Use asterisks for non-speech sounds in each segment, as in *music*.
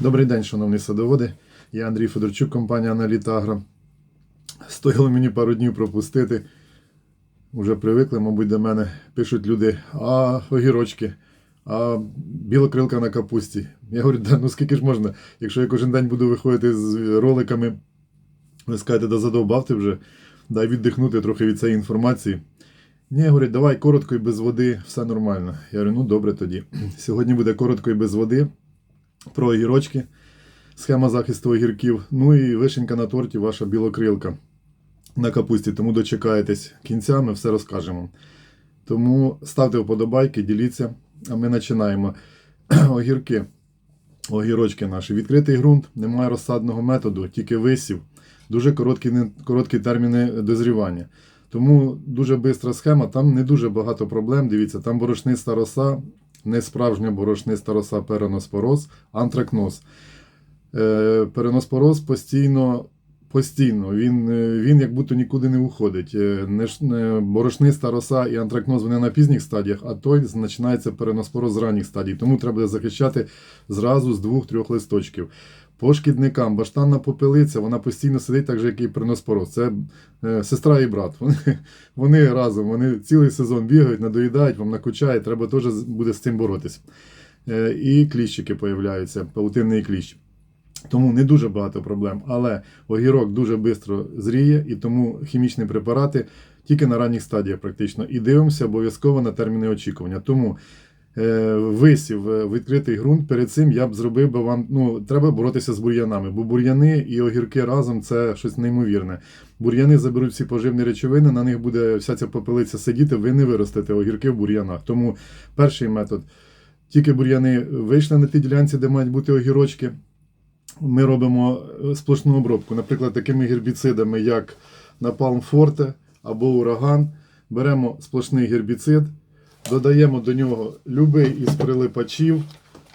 Добрий день, шановні садоводи. Я Андрій Федорчук, компанія Аналіта Агро. Стояло мені пару днів пропустити. Уже привикли, мабуть, до мене пишуть люди, а огірочки, а білокрилка на капусті. Я говорю, да, ну скільки ж можна, якщо я кожен день буду виходити з роликами, ви скажете, да задовбав вже, дай віддихнути трохи від цієї інформації. Ні, говорять, давай коротко і без води, все нормально. Я говорю, ну добре тоді. Сьогодні буде коротко і без води про огірочки, схема захисту огірків. Ну і вишенька на торті, ваша білокрилка на капусті. Тому дочекаєтесь кінця, ми все розкажемо. Тому ставте вподобайки, діліться, а ми починаємо. *clears throat* Огірки, огірочки наші. Відкритий ґрунт, немає розсадного методу, тільки висів. Дуже короткі, короткі терміни дозрівання. Тому дуже бистра схема, там не дуже багато проблем. Дивіться, там борошниста роса, не справжня борошниста роса, переноспороз, антракноз. Е, переноспороз постійно, постійно він, е, він як будто нікуди не уходить. Е, борошниста роса і антракноз вони на пізніх стадіях, а той починається переноспороз з ранніх стадій. Тому треба захищати зразу з двох-трьох листочків. По шкідникам баштанна попелиця, вона постійно сидить так же, як і переноспороз. Це е, сестра і брат. Вони, вони разом, вони цілий сезон бігають, надоїдають, вам накучають, треба теж буде з цим боротися. Е, і кліщики появляються, паутинний кліщ. Тому не дуже багато проблем. Але огірок дуже швидко зріє, і тому хімічні препарати тільки на ранніх стадіях практично. І дивимося обов'язково на терміни очікування. Тому е, висів е, відкритий ґрунт. Перед цим я б зробив би вам. Ну, треба боротися з бур'янами, бо бур'яни і огірки разом це щось неймовірне. Бур'яни заберуть всі поживні речовини, на них буде вся ця попелиця сидіти, ви не виростете огірки в бур'янах. Тому перший метод. Тільки бур'яни вийшли на тій ділянці, де мають бути огірочки. Ми робимо е, сплошну обробку, наприклад, такими гербіцидами, як Напалм Форте або Ураган. Беремо сплошний гербіцид, додаємо до нього любий із прилипачів,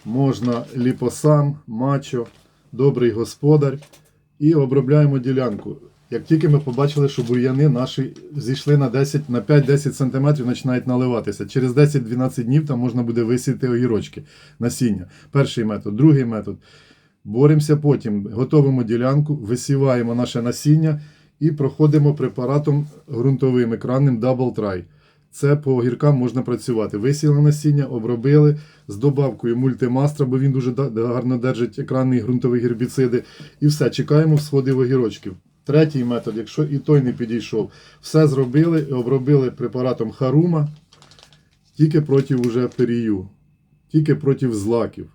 можна ліпосам, мачо, добрий господар і обробляємо ділянку. Як тільки ми побачили, що бур'яни наші зійшли на 10, на 5-10 см, починають наливатися. Через 10-12 днів там можна буде висіяти огірочки, насіння. Перший метод, другий метод. Боремося потім, готовимо ділянку, висіваємо наше насіння і проходимо препаратом ґрунтовим екранним Double Try. Це по огіркам можна працювати. Висіяли насіння, обробили з добавкою мультимастра, бо він дуже гарно держить екранні ґрунтові гербіциди. І все, чекаємо всходів огірочків. Третій метод, якщо і той не підійшов, все зробили і обробили препаратом Харума тільки проти уже перію, тільки проти злаків.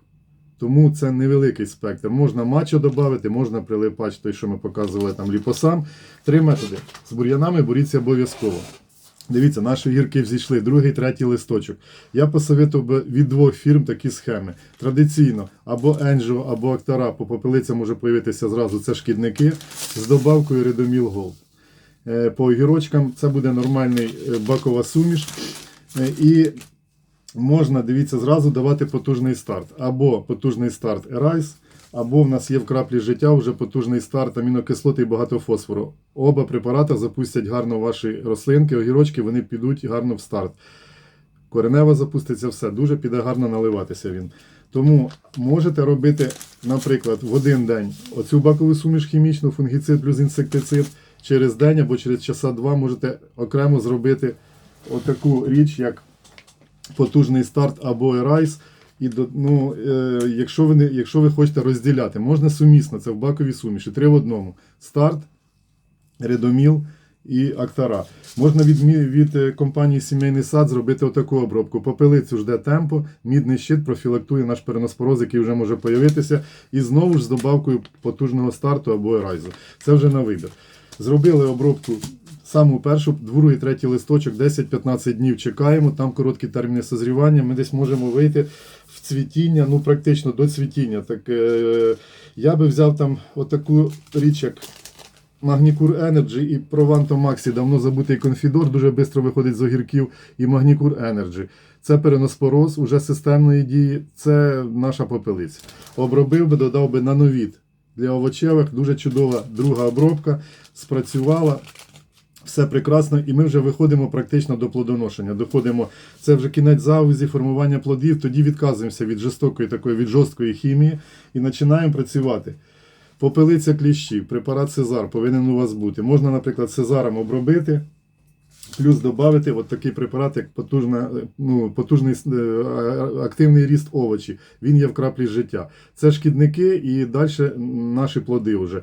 Тому це невеликий спектр. Можна мачо додати, можна прилипач, той, що ми показували там ліпосам. Три методи. З бур'янами боріться обов'язково. Дивіться, наші гірки взійшли, другий, третій листочок. Я посоветував би від двох фірм такі схеми. Традиційно або Енджо, або Актара, по попелицям може появитися зразу. Це шкідники з добавкою Редоміл Голд. По огірочкам це буде нормальний е, бакова суміш. Е, І можна, дивіться, зразу давати потужний старт. Або потужний старт Ерайс, або в нас є в краплі життя вже потужний старт амінокислоти і багато фосфору. Оба препарати запустять гарно ваші рослинки, огірочки, вони підуть гарно в старт. Коренева запуститься все, дуже піде гарно наливатися він. Тому можете робити, наприклад, в один день оцю бакову суміш хімічну, фунгіцид плюс інсектицид. Через день або через часа два можете окремо зробити отаку річ, як потужний старт або ерайс. І ну, е, якщо, ви не, якщо ви хочете розділяти, можна сумісно, це в баковій суміші, три в одному. Старт, редоміл і актара. Можна від, від е, компанії Сімейний сад зробити отаку обробку. Попелицю жде темпо, мідний щит профілактує наш переноспороз, який вже може появитися. І знову ж з добавкою потужного старту або ерайзу. Це вже на вибір. Зробили обробку саму першу, другий, третій листочок, 10-15 днів чекаємо, там короткі терміни созрівання. Ми десь можемо вийти в цвітіння, ну практично до цвітіння. Так, е, я би взяв там отаку річ, як Магнікур Energy і Provanto Maxi, давно забутий конфідор, дуже швидко виходить з огірків, і Магнікур Energy. Це переноспороз уже системної дії, це наша попелиця. Обробив би, додав би нановід для овочевих, дуже чудова друга обробка, спрацювала. Все прекрасно, і ми вже виходимо практично до плодоношення. Доходимо, це вже кінець завузі, формування плодів. Тоді відказуємося від жорстокої такої, від жорсткої хімії і починаємо працювати. Попелиця кліщів, препарат Сезар повинен у вас бути. Можна, наприклад, Сезаром обробити, плюс додати от такий препарат, як потужна, ну, потужний е, активний ріст овочі. Він є в краплі життя. Це шкідники і далі наші плоди вже.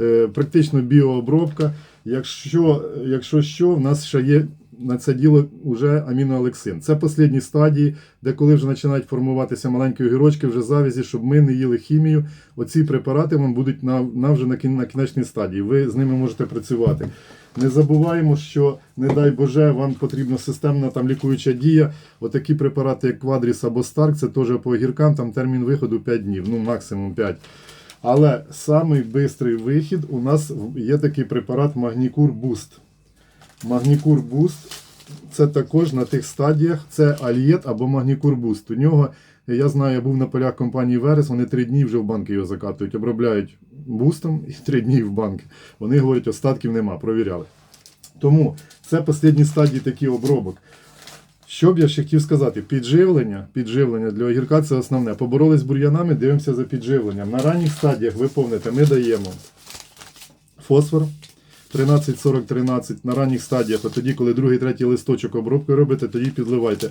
Е, Практично біообробка. Якщо, якщо що, в нас ще є на це діло вже аміноалексин. Це останні стадії, де коли вже починають формуватися маленькі огірочки, вже завязі, щоб ми не їли хімію. Оці препарати вам будуть на, на вже на, кін- на кінечній стадії. Ви з ними можете працювати. Не забуваємо, що, не дай Боже, вам потрібна системна там лікуюча дія. Отакі препарати, як Quadris або Stark, це теж по огіркам, там термін виходу 5 днів, ну максимум 5. Але самий швидкий вихід у нас є такий препарат Магнікур Boost. Магнікур Boost це також на тих стадіях, це Альєт або Магнікур Boost. У нього, я знаю, я був на полях компанії Верес, вони три дні вже в банки його закатують, обробляють бустом і три дні в банки. Вони говорять, остатків нема, провіряли. Тому це останні стадії такий обробок. Що б я ще хотів сказати? Підживлення, підживлення для огірка це основне. Поборолись з бур'янами, дивимося за підживленням. На ранніх стадіях, ви ми даємо фосфор 13-40-13 на ранніх стадіях, от тоді, коли другий, третій листочок обробки робите, тоді підливайте.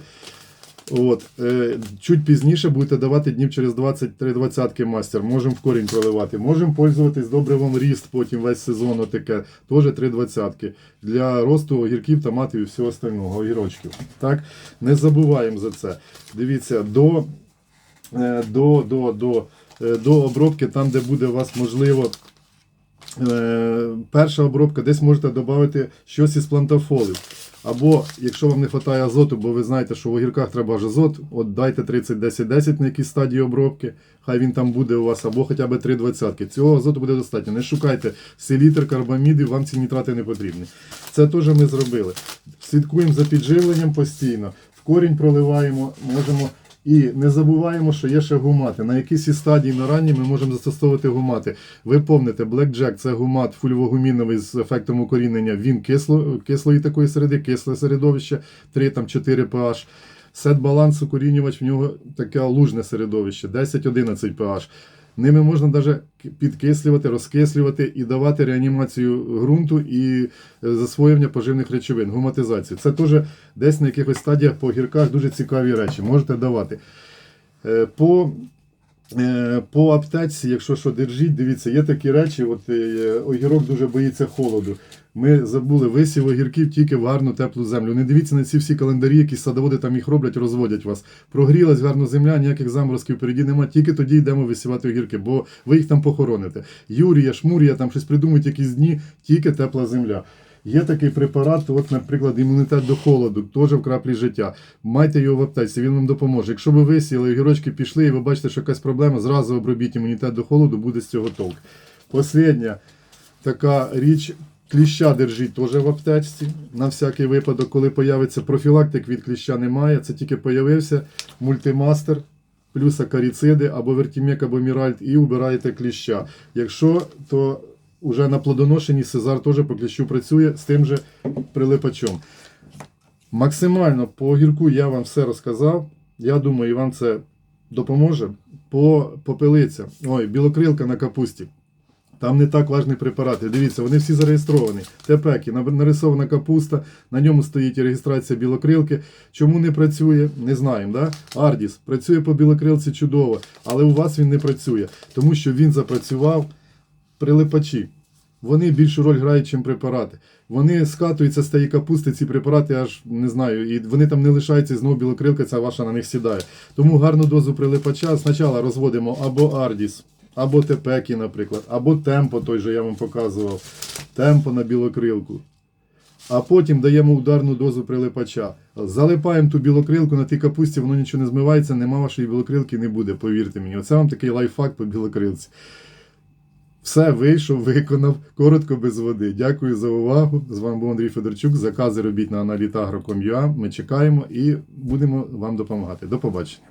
От, е, чуть пізніше будете давати днів через 23-20 мастер. Можемо в корінь проливати. Можемо пользуватись добривом ріст потім весь сезон отаке. Теж 3,20 для росту огірків, томатів і всього остального, огірочків. Так? Не забуваємо за це. Дивіться, до, е, до, до, до, е, до обробки, там, де буде у вас можливо. Е, перша обробка, десь можете додати щось із плантофолів. Або, якщо вам не вистачає азоту, бо ви знаєте, що в огірках треба ж азот, от дайте 30-10-10 на якійсь стадії обробки, хай він там буде у вас, або хоча б 3,20. Цього азоту буде достатньо. Не шукайте селітр, карбамідів, вам ці нітрати не потрібні. Це теж ми зробили. Слідкуємо за підживленням постійно, в корінь проливаємо, можемо. І не забуваємо, що є ще гумати. На якійсь із стадії на ранні ми можемо застосовувати гумати. Ви помните, Black Jack це гумат фульвогуміновий з ефектом укорінення. Він кисло, кислої такої середи, кисле середовище, 3 там 4 pH. Сет баланс укорінювач в нього таке лужне середовище, 10-11 pH. Ними можна навіть підкислювати, розкислювати і давати реанімацію ґрунту і е, засвоєння поживних речовин, гуматизацію. Це теж десь на якихось стадіях по гірках дуже цікаві речі. Можете давати. Е, По, е, по аптеці, якщо що держіть, дивіться, є такі речі. От огірок дуже боїться холоду. Ми забули висів огірків тільки в гарну теплу землю. Не дивіться на ці всі календарі, які садоводи там їх роблять, розводять вас. Прогрілась гарно земля, ніяких заморозків впереді нема. Тільки тоді йдемо висівати огірки, бо ви їх там похороните. Юрія, шмурія, там щось придумають якісь дні, тільки тепла земля. Є такий препарат, от, наприклад, імунітет до холоду, теж в краплі життя. Майте його в аптеці, він вам допоможе. Якщо ви висіяли, огірочки пішли, і ви бачите, що якась проблема, зразу обробіть імунітет до холоду, буде з цього толк. Послідня така річ. Кліща держіть теж в аптечці. На всякий випадок, коли появиться профілактик від кліща немає. Це тільки появився мультимастер, плюс акаріциди або вертімек, або міральт, і убираєте кліща. Якщо, то вже на плодоношенні Сезар теж по кліщу працює з тим же прилипачом. Максимально по огірку я вам все розказав. Я думаю, і вам це допоможе. По попелиця. Ой, білокрилка на капусті. Там не так важні препарати. Дивіться, вони всі зареєстровані. Тепекі, нар- нарисована капуста, на ньому стоїть реєстрація білокрилки. Чому не працює? Не знаємо. Да? Ардіс працює по білокрилці чудово, але у вас він не працює, тому що він запрацював прилипачі. Вони більшу роль грають, ніж препарати. Вони скатуються з тієї капусти, ці препарати, аж не знаю, і вони там не лишаються, і знову білокрилка ця ваша на них сідає. Тому гарну дозу прилипача спочатку розводимо або Ардіс, або Тепекі, наприклад, або Темпо, той же я вам показував. Темпо на білокрилку. А потім даємо ударну дозу прилипача. Залипаємо ту білокрилку на тій капусті, воно нічого не змивається, нема вашої білокрилки, не буде, повірте мені. Оце вам такий лайфхак по білокрилці. Все вийшов, виконав коротко без води. Дякую за увагу. З вами був Андрій Федорчук. Закази робіть на analітагro.com.ua. Ми чекаємо і будемо вам допомагати. До побачення.